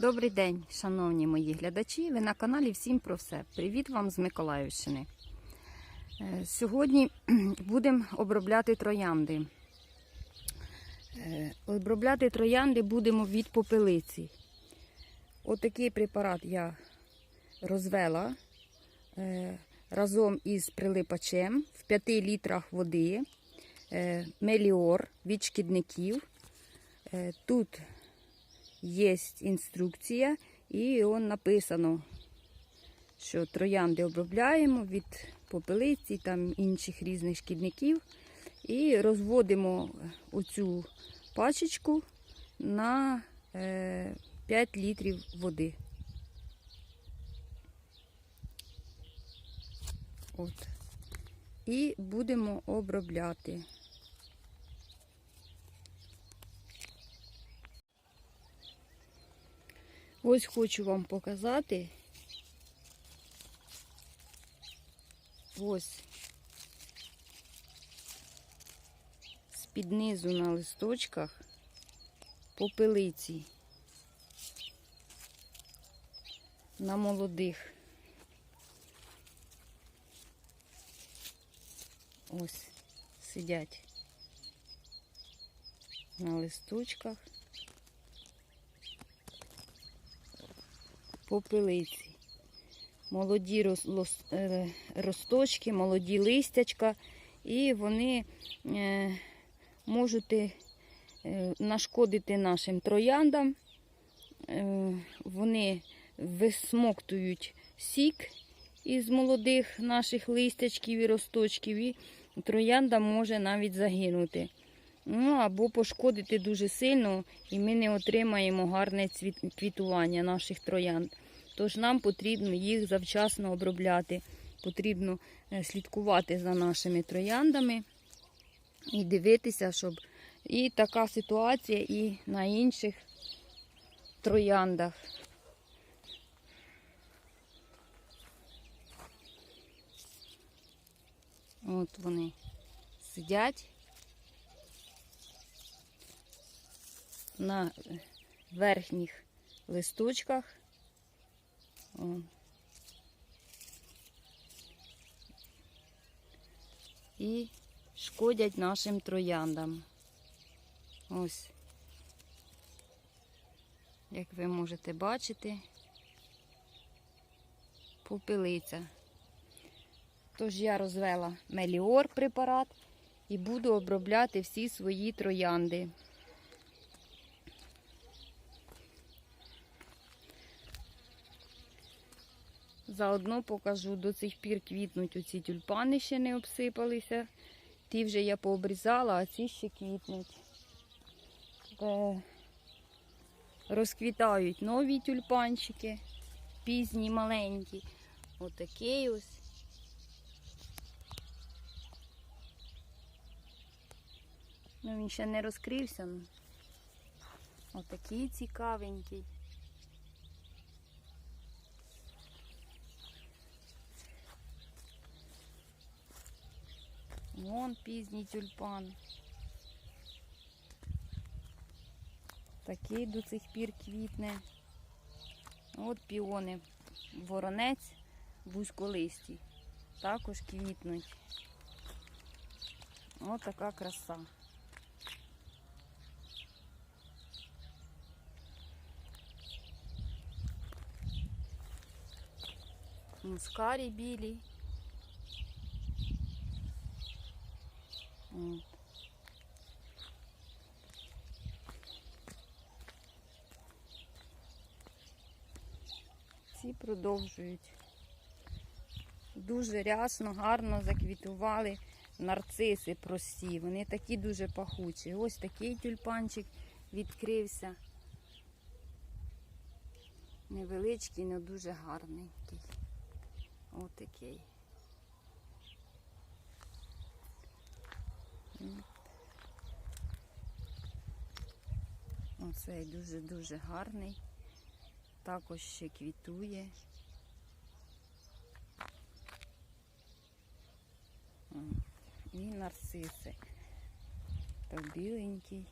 Добрий день, шановні мої глядачі. Ви на каналі Всім про все. Привіт вам з Миколаївщини. Е, Сьогодні будемо обробляти троянди. Е, Обробляти троянди будемо від попелиці. Отакий препарат я розвела е, разом із прилипачем в 5 літрах води, е, меліор від шкідників. Е, Тут є інструкція, і он написано, що троянди обробляємо від попелиці там інших різних шкідників. І розводимо оцю пачечку на е, 5 літрів води. От. І будемо обробляти. Ось хочу вам показати. Ось з-під низу на листочках попелиці на молодих. Ось сидять на листочках. попелиці. Молоді е, росточки, молоді листячка, і вони е, можуть е, нашкодити нашим трояндам. Вони висмоктують сік із молодих наших листячків і росточків, і троянда може навіть загинути. Ну, або пошкодити дуже сильно, і ми не отримаємо гарне квітування наших троянд. Тож нам потрібно їх завчасно обробляти, потрібно е, слідкувати за нашими трояндами і дивитися, щоб і така ситуація і на інших трояндах. От вони сидять. на верхніх листочках. О. І шкодять нашим трояндам. Ось, як ви можете бачити, попелиця. Тож я розвела меліор препарат і буду обробляти всі свої троянди. Заодно покажу, до цих пір квітнуть оці тюльпани ще не обсипалися. Ті вже я пообрізала, а ці ще квітнуть. Е, Розквітають нові тюльпанчики, пізні, маленькі. Отакий ось. Ну, він ще не розкрився. ну. Отакий цікавенький. Вон пізній тюльпан. Такий до цих пір квітне. От піони. Воронець вузьколисті. Також квітнуть. Ось така краса. Мускарі білі. От. Ці продовжують. Дуже рясно, гарно заквітували нарциси прості. Вони такі дуже пахучі. Ось такий тюльпанчик відкрився. Невеличкий, але дуже гарненький. Ось такий. Оцей дуже-дуже гарний. Також ще квітує. і нарциси. Та біленький.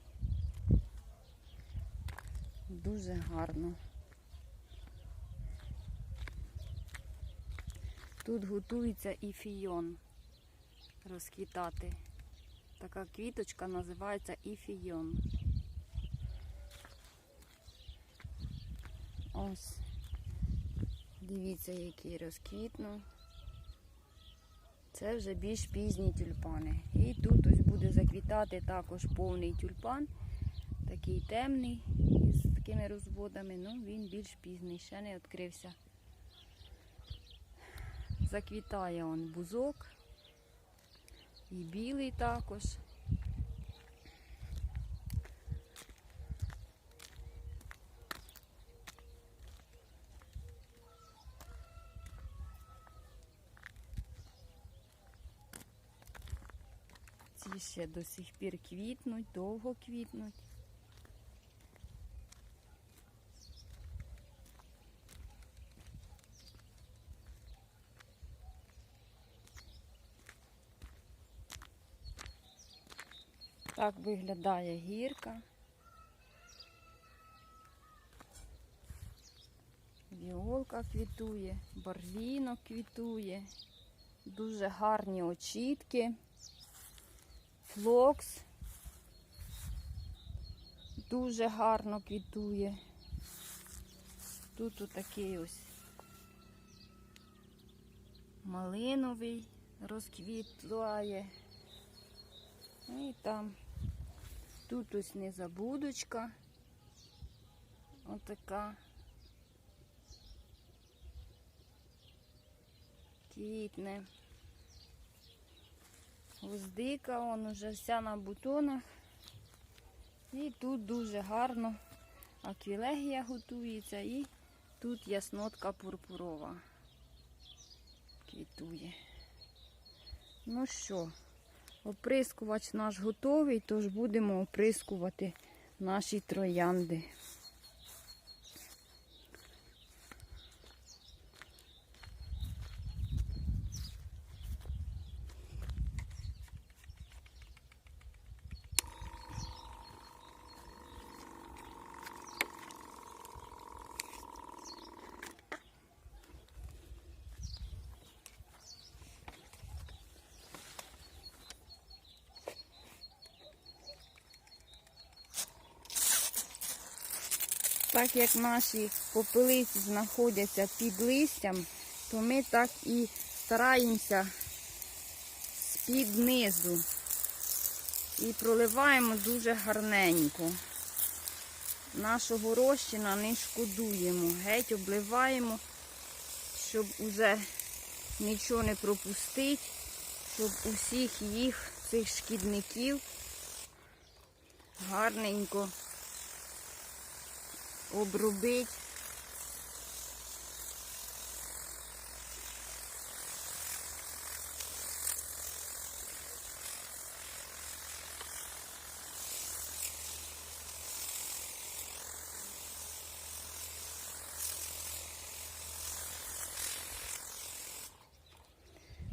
Дуже гарно. Тут готується і фійон розквітати. Така квіточка називається іфійон. Ось. Дивіться, який розквітнув. Це вже більш пізні тюльпани. І тут ось буде заквітати також повний тюльпан. Такий темний, з такими розводами, ну він більш пізний, ще не відкрився. Заквітає он бузок. І білий також. Ці ще до сих пір квітнуть, довго квітнуть. Так виглядає гірка. Віолка квітує, барвінок квітує, дуже гарні очітки, флокс дуже гарно квітує. Тут отакий ось малиновий розквітує. І там тут ось незабудочка. Отака. Квітне. Гвоздика, он уже вся на бутонах. І тут дуже гарно аквілегія готується і тут яснотка пурпурова квітує. Ну що, оприскувач наш готовий, тож будемо оприскувати наші троянди. Так як наші попелиці знаходяться під листям, то ми так і стараємося з-під низу. І проливаємо дуже гарненько. Нашого розчина не шкодуємо. Геть обливаємо, щоб уже нічого не пропустити, щоб усіх їх, цих шкідників, гарненько обробити.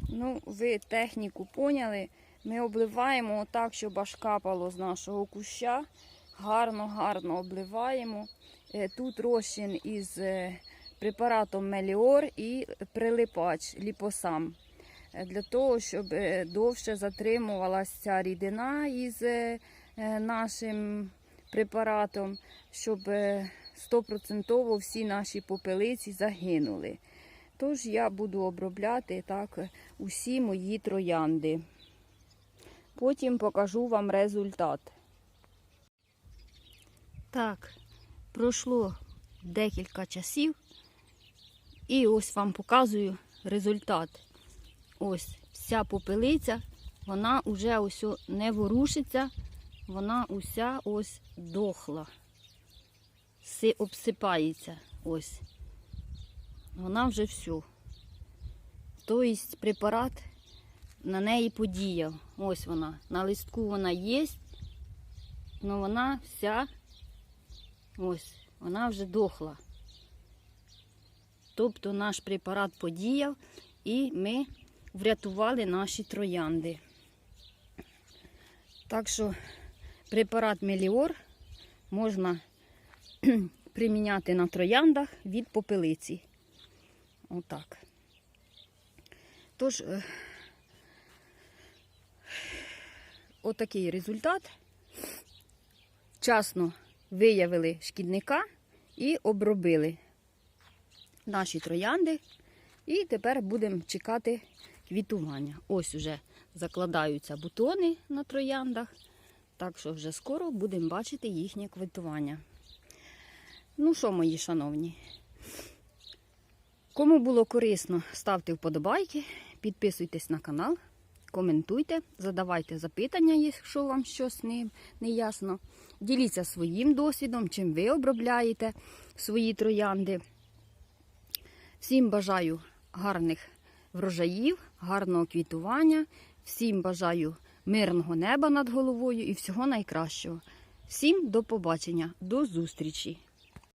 Ну, ви техніку поняли. Ми обливаємо отак, щоб аж капало з нашого куща. Гарно-гарно обливаємо. Е, Тут розчин із е, препаратом Меліор і прилипач ліпосам. Е, Для того, щоб довше затримувалася ця рідина із нашим препаратом, щоб стопроцентово всі наші попелиці загинули. Тож я буду обробляти так усі мої троянди. Потім покажу вам результат. Так, пройшло декілька часів. І ось вам показую результат. Ось вся попелиця, вона вже ось не ворушиться, вона уся ось дохла. Си- обсипається. Ось. Вона вже все. Тобто препарат на неї подіяв. Ось вона. На листку вона є, але вона вся ось, вона вже дохла. Тобто наш препарат подіяв і ми врятували наші троянди. Так що препарат Меліор можна приміняти на трояндах від попелиці. Отак. Тож, е, отакий результат. Вчасно виявили шкідника і обробили наші троянди. І тепер будемо чекати квітування. Ось уже закладаються бутони на трояндах. Так що вже скоро будемо бачити їхнє квітування. Ну що, мої шановні, кому було корисно, ставте вподобайки, підписуйтесь на канал, коментуйте, задавайте запитання, якщо вам щось не, не ясно. Діліться своїм досвідом, чим ви обробляєте свої троянди. Всім бажаю гарних врожаїв, гарного квітування. Всім бажаю мирного неба над головою і всього найкращого. Всім до побачення, до зустрічі!